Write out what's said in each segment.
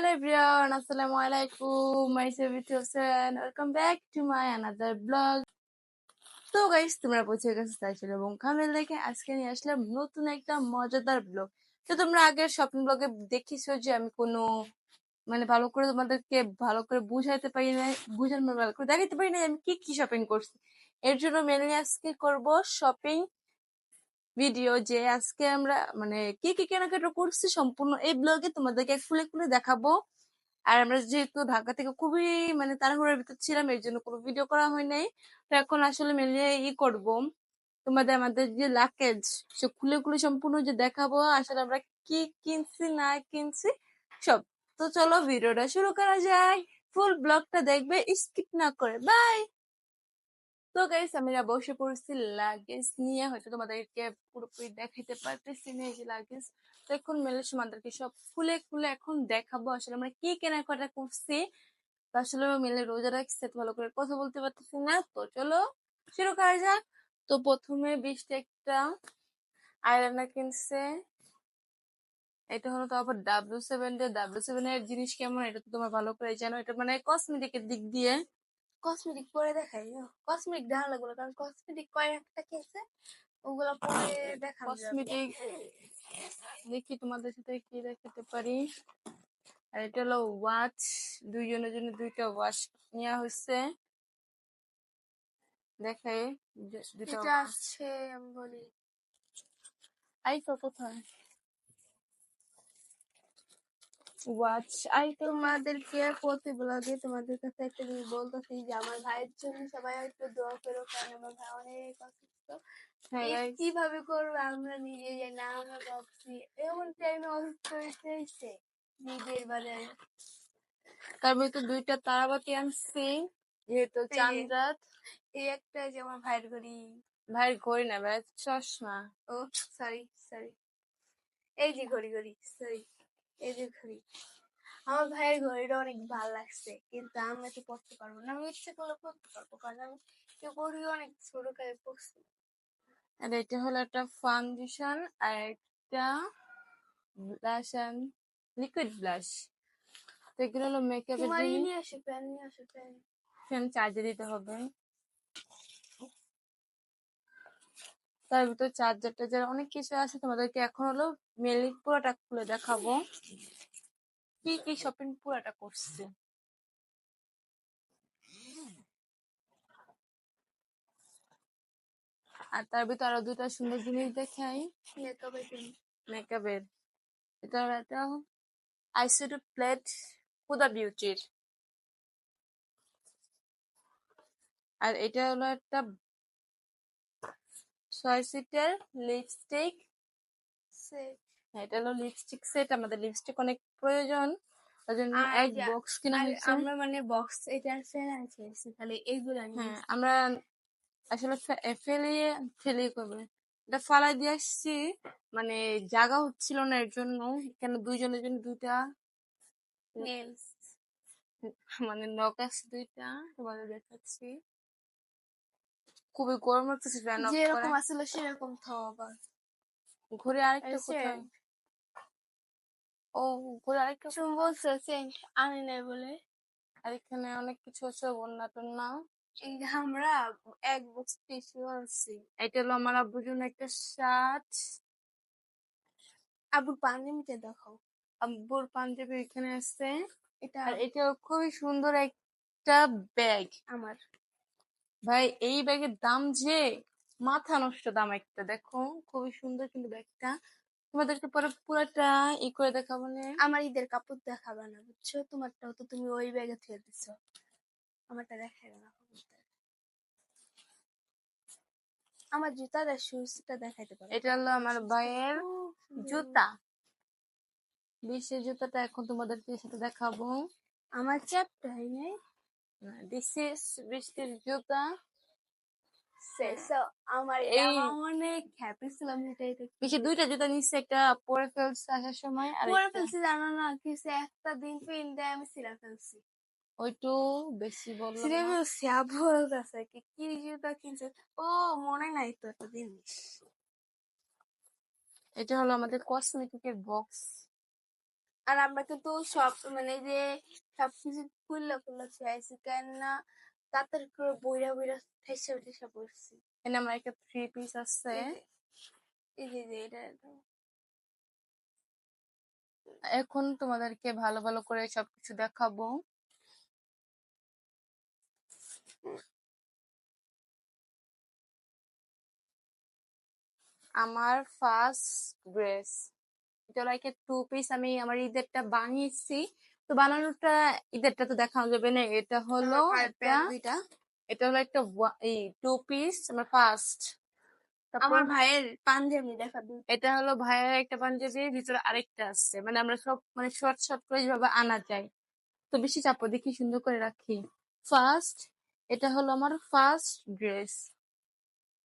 Hello everyone, Assalamu alaikum. Myself with Hussein. Welcome back to my another vlog. তো guys তোমরা পৌঁছে গেছো তাইছিল এবং কামেল দেখে আজকে নিয়ে আসলাম নতুন একটা মজাদার ব্লগ তো তোমরা আগের শপিং ব্লগে দেখিছো যে আমি কোনো মানে ভালো করে তোমাদেরকে ভালো করে বুঝাইতে পারি না বুঝানো ভালো করে দেখাইতে পারি না আমি কি কি শপিং করছি এর জন্য মেনলি আজকে করব শপিং ভিডিও যে আজকে আমরা মানে কি কি কেনাকাটা করছি সম্পূর্ণ এই ব্লগে তোমাদেরকে খুলে খুলে দেখাবো। আর আমরা যেহেতু ঢাকা থেকে খুবই মানে তাড়াহুড়োর ভিতর ছিলাম, এর জন্য কোনো ভিডিও করা হয় নাই। তো এখন আসলে মিলিয়ে ই করব। তোমাদের আমাদের যে লাকেজ সে খুলে খুলে সম্পূর্ণ যে দেখাবো, আসলে আমরা কি কিনছি, না কিনছি, সব। তো চলো ভিডিওটা শুরু করা যায়। ফুল ব্লগটা দেখবে স্কিপ না করে। বাই তো গাইস আমরা বসে পড়ছি লাগেজ নিয়ে হয়তো তোমাদেরকে পুরোপুরি দেখাইতে পারতেছি না এই যে লাগেজ তো এখন মেলে তোমাদেরকে সব খুলে খুলে এখন দেখাবো আসলে আমরা কি কেনাকাটা করছি। আসলে মেলে রোজা রাখছে ভালো করে কথা বলতে পারতেছি না। তো চলো শুরু করা যাক। তো প্রথমে বৃষ্টি একটা আইলাইনার কিনছে। এটা হলো তো আবার ডাব্লিউ সেভেন ডাব্লিউ সেভেন এর জিনিস কেমন? এটা তো তোমার ভালো করে জানো। এটা মানে কসমেটিকের দিক দিয়ে। কসমেটিক পরে দেখাই। কসমেটিক দেখা লাগল কারণ কসমেটিক কয়েকটা কেসে ওগুলো পরে দেখা কসমেটিক দেখি তোমাদের সাথে কি দেখাতে পারি। আর এটা হলো ওয়াচ দুইজনের জন্য দুইটা ওয়াচ নেওয়া হয়েছে। দেখাই দু- দুইটা আছে আমি বলি। আইফা কোথায়? ওয়াচ আইফা তোমাদেরকে প্রতি ব্লগে তোমাদের কাছে একটা জিনিস বলতেছি যে আমার ভাইয়ের জন্য সবাই একটু দোয়া করো কারণ আমার ভাই অনেক অসুস্থ। হ্যাঁ কীভাবে করব আমরা নিজে জানি না আমরা ভাবছি এমন টাইমে অসুস্থ হয়েছে নিজের বাজারে। তার ভিতরে দুইটা তারাবাতি আনছি যেহেতু এই- এই একটা যে আমার ভাইয়ের ঘড়ি। ভাইয়ের ঘড়ি না ভাই চশমা। ও সরি সরি এই যে ঘড়ি ঘড়ি সরি এই যে ঘড়ি। আমার ভাইয়ের ঘড়িটা অনেক ভালো লাগছে কিন্তু আমি তো পড়তে পারব না। আমি ইচ্ছে করলে পড়তে পারব কারণ আমি ঘড়ি অনেক ছোট কালে পড়ছি। আর এটা হলো একটা ফাউন্ডেশন আর একটা ব্লাশ অ্যান্ড লিকুইড ব্লাশ তো এগুলো হলো মেকআপের জিনিস প্যান নিয়ে আসে প্যান। ফ্যান চার্জে দিতে হবে। তার ভিতর চার্জার টার্জার অনেক কিছু আছে তোমাদেরকে এখন হলো মেলি পুরোটা খুলে দেখাবো। কি কি শপিং পুরোটা করছে? আর তার ভিতর আরও দুটা সুন্দর জিনিস দেখাই। মেকআপের এটা একটা আইশ্যাডো প্লেট হুদা বিউটির আর এটা হলো একটা ছয় সিটের লিপস্টিক সে এটা হলো লিপস্টিক সেট আমাদের লিপস্টিক অনেক প্রয়োজন। এক বক্স কিনা আমরা মানে বক্স এটা ফ্যান আছে খালি এইগুলো হ্যাঁ আমরা আসলে ফেলিয়ে ফেলিয়ে করবে। এটা ফালাই দিয়ে আসছি। মানে জায়গা হচ্ছিল না এর জন্য। কেন দুইজনের জন্য দুইটা? মানে আছে দুইটা। তোমাদের দেখাচ্ছি। খুবই গরম লাগতেছে ফ্যান অফ যেরকম আসলে সেরকম থাও আবার। ঘুরে আরেকটা কোথায় ও ঘুরে আরেকটা তুমি বলছো সেন্ট আনি নাই বলে। আর এখানে অনেক কিছু আছে বন্যা টন্যা। এই যে আমরা এক বক্স টিস্যু আনছি এটা হলো আমার আব্বুর জন্য একটা শার্ট। আবুর পাঞ্জাবিতে দেখাও। আব্বুর পাঞ্জাবি এখানে আছে। এটা আর এটা খুবই সুন্দর একটা ব্যাগ। আমার। ভাই এই ব্যাগের দাম যে মাথা নষ্ট দাম একটা দেখো। খুবই সুন্দর কিন্তু ব্যাগটা। তোমাদেরকে পরে পুরোটা ই করে দেখাবো না। আমার ঈদের কাপড় দেখাবে না বুঝছ? তোমারটাও তো তুমি ওই ব্যাগে থুয়ে দিছো। আমারটা দেখাবে না। আমার শুজটা দেখাইতে পারো। এটা হলো আমার ভাইয়ের জুতা। বিশ্বের জুতাটা এখন তোমাদেরকে সাথে দেখাবো। আমার চ্যাপটা হয় নাই দিস ইজ বৃষ্টির জুতা আমার এই- অনেক হ্যাপি ছিলাম বেশি দুইটা জুতা নিচ্ছে একটা পরে ফেলছে আসার সময় আর পরে একটা- ফেলছি জানো না কিছু একটা দিন পিন দেয় আমি সিরা ফেলছি ওইটু বেশি সিরা ফেলছি আছে কি কি জুতা কিনছে ও মনে নাই তো একটা জিনিস এটা হলো আমাদের কসমেটিকের বক্স আর আমরা কিন্তু সব মানে যে সবকিছু খুললে খুললে ছুঁয়েছি কেননা তাড়াতাড়ি করে বইরা বইরা ঠেসা ঠেসা পড়ছি। এখানে আমার একটা থ্রি পিস আছে। এই যে যে এটা এখন তোমাদেরকে ভালো ভালো করে সবকিছু দেখাবো। আমার ফার্স্ট ড্রেস এটা লাইক টু পিস আমি আমার ঈদেরটা বানিয়েছি। তো বানানোটা ঈদেরটা তো দেখানো যাবে না এটা হলো দুইটা। এটা হলো একটা এই টু পিস আমার ফার্স্ট আমার ভাইয়ের পাঞ্জাবি দেখাবি এটা হলো ভাইয়ের একটা পাঞ্জাবির ভিতরে আরেকটা আছে। মানে আমরা সব মানে শর্ট শর্ট করে যেভাবে আনা যায়। তো বেশি চাপো দেখি সুন্দর করে রাখি। ফার্স্ট এটা হলো আমার ফার্স্ট ড্রেস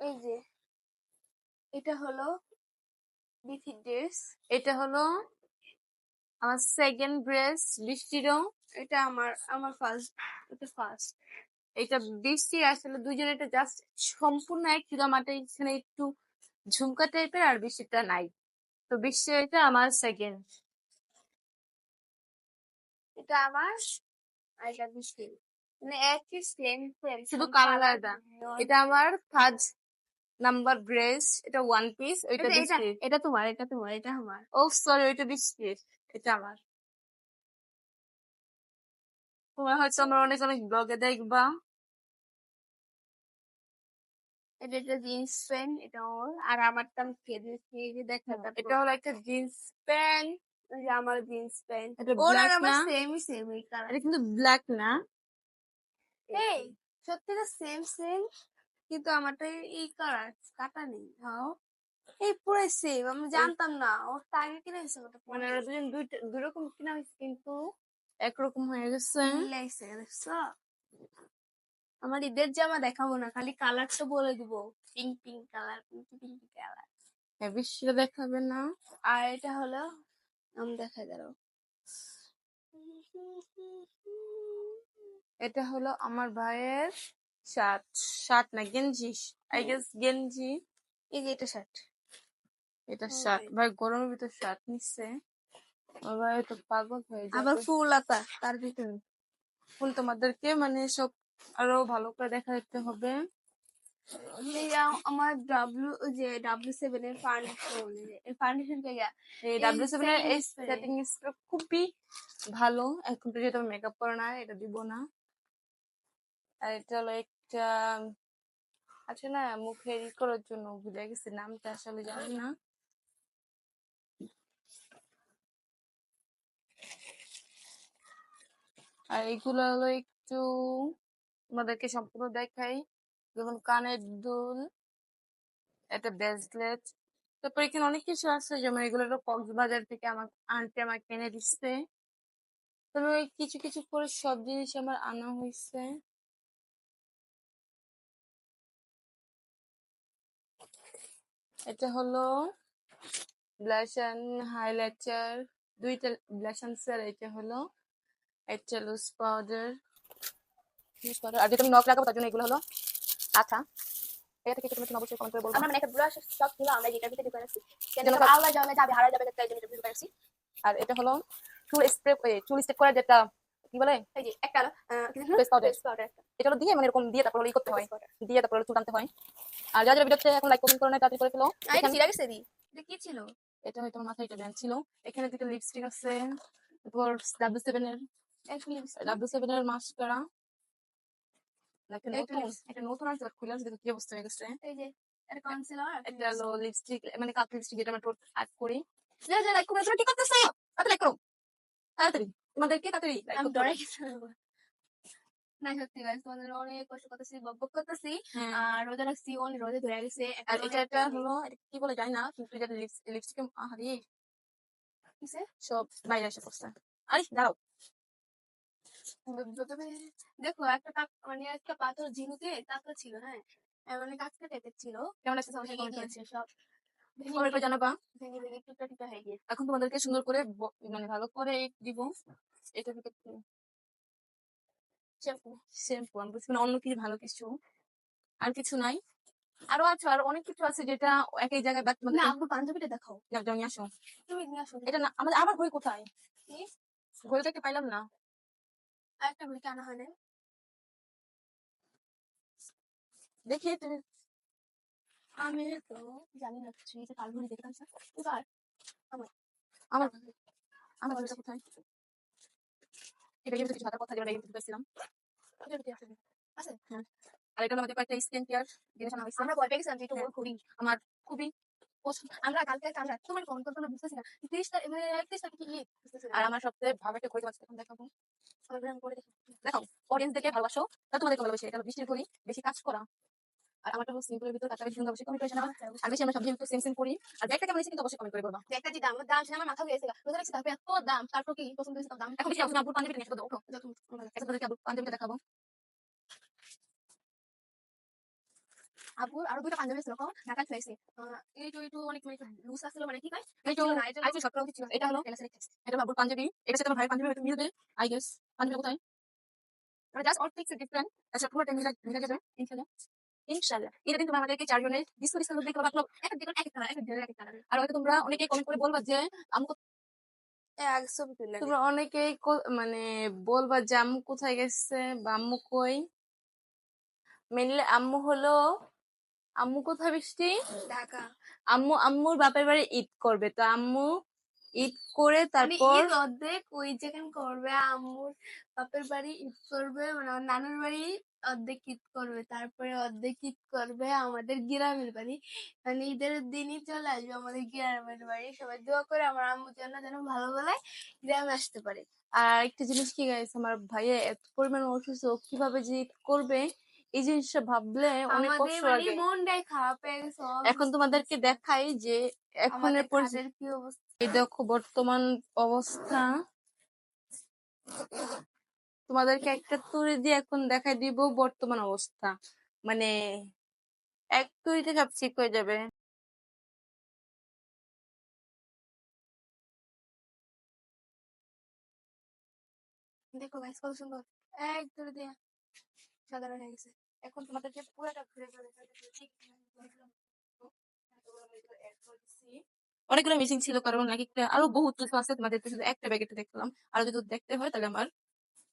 এই যে এটা হলো এটা হলো আমার সেকেন্ড ড্রেস বৃষ্টিরও এটা আমার আমার ফার্স্ট এটা ফার্স্ট এটা বৃষ্টি আসলে দুজনে এটা জাস্ট সম্পূর্ণ এক ছিল আমারটা এখানে একটু ঝুমকা টাইপের আর বৃষ্টিটা নাই। তো বৃষ্টি এটা আমার সেকেন্ড এটা আমার আর এটা বৃষ্টি মানে একই সেম শুধু আলাদা। এটা আমার থার্ড নাম্বার ড্রেস এটা ওয়ান পিস ওইটা এটা এটা তোমার এটা তোমার এটা আমার। ও সরি ওইটা বৃষ্টির এটা আমার। তোমার হয়তো আমার অনেক অনেক ব্লগে দেখবা। এটা একটা জিন্স প্যান্ট এটা ওর। আর আমারটা আমি খেয়েছি এই যে দেখা এটা হলো একটা জিন্স প্যান্ট আমার জিন্স প্যান্ট ওর আর আমার? সেমই সেম কালার এটা কিন্তু ব্ল্যাক না? এই সত্যি সেম সেম কিন্তু আমারটা এই কালার কাটা নেই। হাও এই পুরাই সেম আমি জানতাম না। ওর তা আগে কিনে ওটা মানে ওরা দুজন দুইটা দুই রকম কিনা হয়েছে কিন্তু একরকম হয়ে গেছে। দেখছ আমার ঈদের জামা দেখাবো না খালি কালারটা বলে দিব। Pink pink colour pink pink colour. হ্যাঁ, বৃষ্টিটা দেখাবে না। আর এটা হলো আমি দেখাই দাঁড়াও। এটা হলো আমার ভাইয়ের শার্ট শার্ট না গেঞ্জি? আই গেস গেঞ্জি। এই যে এটা শার্ট। এটা শার্ট। ভাই। গরমের ভিতর শার্ট নিচ্ছে। ভাই তো পাগল হয়ে আবার ফুল আতা তার ভিতরে। ফুল তোমাদেরকে মানে সব আরও ভালো করে দেখা দিতে হবে আমার ডাব্লিউ যে ডাব্লিউ সেভেন এর ফাউন্ডেশন ফাউন্ডেশন কে এই এই ডাব্লিউ সেভেন এর এই সেটিং স্প্রে খুবই ভালো। এখন তো যেহেতু মেকআপ করে না এটা দিব না। আর এটা হলো একটা আছে না মুখে ই করার জন্য ভুলে গেছি, নামটা আসলে জানি না। আর এগুলো হলো একটু তোমাদেরকে সম্পূর্ণ দেখাই। যেমন কানের দুল, একটা ব্রেসলেট তারপর এখানে অনেক কিছু আছে, যেমন এগুলো কক্সবাজার থেকে আমার আন্টি আমার এনে দিচ্ছে। তবে কিছু কিছু করে সব জিনিস আমার আনা হয়েছে। এটা হলো ব্লাশ অ্যান্ড হাইলাইটার দুইটা ব্লাশ অ্যান্ড স্যার এটা হলো একটা লুজ পাউডার আর যেটা আমি নখ লাগাবো তার জন্য এগুলো হলো আচ্ছা এটা থেকে তুমি অবশ্যই কমেন্ট করে বলব। আমরা মানে একটা ব্রাশ সব ছিল আমরা যেটা ভিতরে ঢুকে রাখছি যেন যাবে যাবে হারা যাবে তাই জন্য রাখছি আর এটা হলো চুল স্প্রে চুল স্টেপ করার যেটা কি বলে? এই যে একটা। এটা হলো দিয়ে মানে এরকম দিয়ে তারপর ই করতে হয়। দিয়ে তারপর চুল টানতে হয়। আর যারা যারা ভিডিওতে এখন লাইক কমেন্ট করে তাড়াতাড়ি করে ফেলো। এটা গেছে দি। এটা কি ছিল? এটা হয়তো আমার মাথায় এটা ব্যান্ড ছিল। এখানে দুটো লিপস্টিক আছে। তারপর ডাব্লিউ সেভেন এর ডাব্লিউ সেভেন এর মাস্কারা একটা এটা নতুন আছে খুলে আছে কি অবস্থা হয়ে গেছে। এই যে এটা কনসিলার হলো লিপস্টিক মানে কাপ লিপস্টিক যেটা আমরা টোট অ্যাড করি। লাইক করে কি করতেছো? লাইক করো। তাড়াতাড়ি। তোমাদেরকে তাড়াতাড়ি লাইক আমি ডরে না সত্যি গাইস তোমাদের অনেক কষ্ট করতেছি বক বক করতেছি। হ্যাঁ। আর রোজা রাখছি অনেক রোজা ধরে গেছে এটা একটা হলো কি বলে জানি না কিন্তু যেটা লিপস্টিক হারিয়ে সব বাইরে এসে পড়ছে। আরে দাঁড়াও। দেখো একটা মানে একটা পাথর ঝিনুকে কাঁকড়া ছিল হ্যাঁ? মানে টাইপের ছিল। কেমন গিয়েছে সব। করে জানাবা? এখন তোমাদেরকে সুন্দর করে মানে ভালো করে দিব। এটা শ্যাম্পু। আমি মানে অন্য কিছু ভালো কিছু। আর কিছু নাই। আরও আছে আর অনেক কিছু আছে যেটা একই জায়গায় বাদ না আব্বু পাঞ্জাবিটা দেখাও। যাও যাও নিয়ে আসো। তুমি নিয়ে আসো। এটা না আমাদের আবার ঘড়ি কোথায়? কি? ঘড়িটাকে পাইলাম না। আরেকটা বলি কেন হয় না দেখি তুমি আমি তো জানি না কিছু যে কাল ঘড়ি দেখলাম স্যার এবার আমার আমার ঘড়িটা কোথায়? এটা কিন্তু কিছু কথা যেটা পেয়েছিলাম আছে? আছে আর এটা আমাদের কয়েকটা স্কিন কেয়ার জিনিস আনা হয়েছে। আমরা ভয় পেয়ে গেছিলাম যে এটা হ্যাঁ। আমার খুবই পছন্দ। আমরা কালকে আমরা তোমার ফোন করতে বুঝতেছি না। তিরিশ তারিখ মানে একত্রিশ তারিখ কি? আর আমার সবচেয়ে ভালো একটা ঘড়ি আছে এখন দেখাবো? দেখাও। অডিয়েন্স দেখে ভালোবাসো। তা তোমাদেরকে ভালোবাসি। এটা বৃষ্টির ঘড়ি। বেশি কাজ করা। আর আমারটা হলো সিম্পলের ভিতর তারটা বেশি সুন্দর অবশ্যই কমেন্ট করে জানাবা। আর বেশি আমরা সব যেহেতু সেম সেম করি। আর ব্যাগটা কেমন কিন্তু অবশ্যই কমেন্ট করে বলবা একটা যে দাম দাম সেটা আমার মাথা গিয়েছে রোজা রাখছি তারপরে এত দাম তারপর কি পছন্দ হয়েছে দাম? এখন বেশি আপনার আপুর নিয়ে আসো ওঠো। যখন একটা তোদেরকে পাঞ্জাবিটা দেখাবো? আপুর আরও দুইটা পাঞ্জাবি ছিল কম ঢাকা ফ্লাইছে এইটু এইটু অনেক মানে লুজ আসছিল মানে কি কয় এই তো এটা ছিল হলো এটা আপুর পাঞ্জাবি। এটা সাথে আমার ভাইয়ের পাঞ্জাবি মিলবে আই গেস পাঞ্জাবি কোথায়? জাস্ট অল পিক্স ডিফারেন্ট আচ্ছা পুরোটা মিলে মিলে যাবে। ইনশাআল্লাহ ইনশাআল্লাহ। এটা কিন্তু আমাদেরকে চারজনের ডিসকো ডিসকো দেখতে পাবো। এক এক এক এক কালার এক এক দিন এক এক কালার আর হয়তো তোমরা অনেকেই কমেন্ট করে বলবা যে আমু এক ছবি তুলে তোমরা অনেকেই মানে বলবা যে আম্মু কোথায় গেছে বা আম্মু কই? মেনলি আম্মু হলো আম্মু কোথায় বৃষ্টি? ঢাকা। আম্মু আম্মুর বাপের বাড়ি ঈদ করবে। তো আম্মু ঈদ করে মানে তারপর অর্ধেক ওই যেখানে করবে? আম্মুর বাপের বাড়ি ঈদ করবে মানে নানুর বাড়ি অর্ধেক ঈদ করবে তারপরে অর্ধেক ঈদ করবে আমাদের গ্রামের বাড়ি। মানে ঈদের দিনই চলে আসবে আমাদের গ্রামের বাড়ি। সবাই দোয়া করে আমার আম্মু যেন যেন ভালো বেলায় গ্রামে আসতে পারে। আর একটা জিনিস কি গাইছে আমার ভাইয়া এত পরিমাণ অসুস্থ কীভাবে যে ঈদ করবে? এই জিনিসটা ভাবলে অনেক কষ্ট লাগে। মনটাই খারাপ হয়ে গেছে এখন তোমাদেরকে দেখাই যে এখন কি অবস্থা? এই দেখো বর্তমান অবস্থা। তোমাদেরকে একটা তুড়ি দিয়ে এখন দেখাই দিব বর্তমান অবস্থা। মানে এক তুড়িতে সব ঠিক হয়ে যাবে। দেখো গাইস কত সুন্দর। এক ধরে দিয়ে সাধারণ হয়ে গেছে। এখন তোমাদেরকে পুরোটা ঘুরে ঘুরে অনেকগুলো মিসিং ছিল, কারণ এক একটা, আরও বহুত কিছু আছে তোমাদের শুধু একটা ব্যাগেতে দেখলাম। আরও যদি দেখতে হয়, তাহলে আমার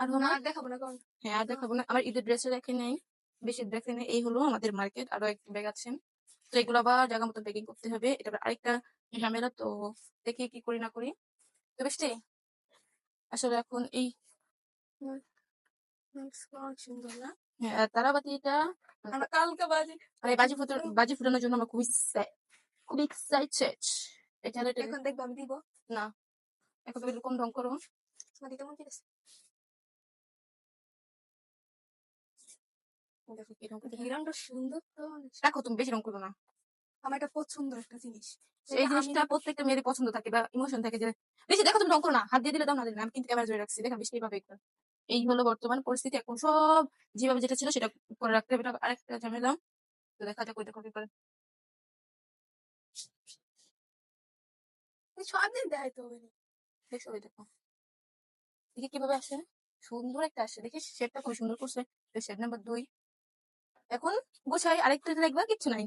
আর আর দেখাবো না হ্যাঁ আর দেখাবো না। আমার ঈদের ড্রেসও রেখে নেই। বেশি ড্রেস নেই। এই হলো আমাদের মার্কেট আরও একটা ব্যাগ আছে। তো এগুলো আবার জায়গা মতো প্যাকিং করতে হবে। এটা আরেকটা ঝামেলা তো দেখি কি করি না করি। তো বেশি আসলে এখন এই হ্যাঁ, তারাবাতিটা আমরা কালকে বাজে মানে বাজি ফুটানো বাজি ফুটানোর জন্য আমার খুবই খুবই এক্সাইটেড এটা এটা- এখন দেখব আমি দিব? না এখন তুমি এরকম ঢং করো। দিতে মন দেখো সুন্দর তো। রাখো তুমি বেশি ঢং করো না। আমার এটা পছন্দ একটা জিনিস। এই সেটা জিনিসটা প্রত্যেকটা মেয়েদের পছন্দ থাকে বা ইমোশন থাকে যে বেশি দেখো তুমি করো না হাত দিয়ে দিলে দাও না দিলে। আমি কিন্তু ক্যামেরা জুড়ে রাখছি দেখা বেশি এইভাবে একবার এই হলো বর্তমান পরিস্থিতি এখন সব যেভাবে যেটা ছিল সেটা করে রাখতে হবে আরেকটা ঝামেলা। তো দেখা যাক ওইটা কপি করে। সব দিন হবে না। দেখো ওই দেখো। দেখি কীভাবে আসে। সুন্দর একটা আসে। দেখি শেডটা খুব সুন্দর করছে। শেড নাম্বার দুই। এখন গোছাই আরেকটা দেখবা কিচ্ছু নাই।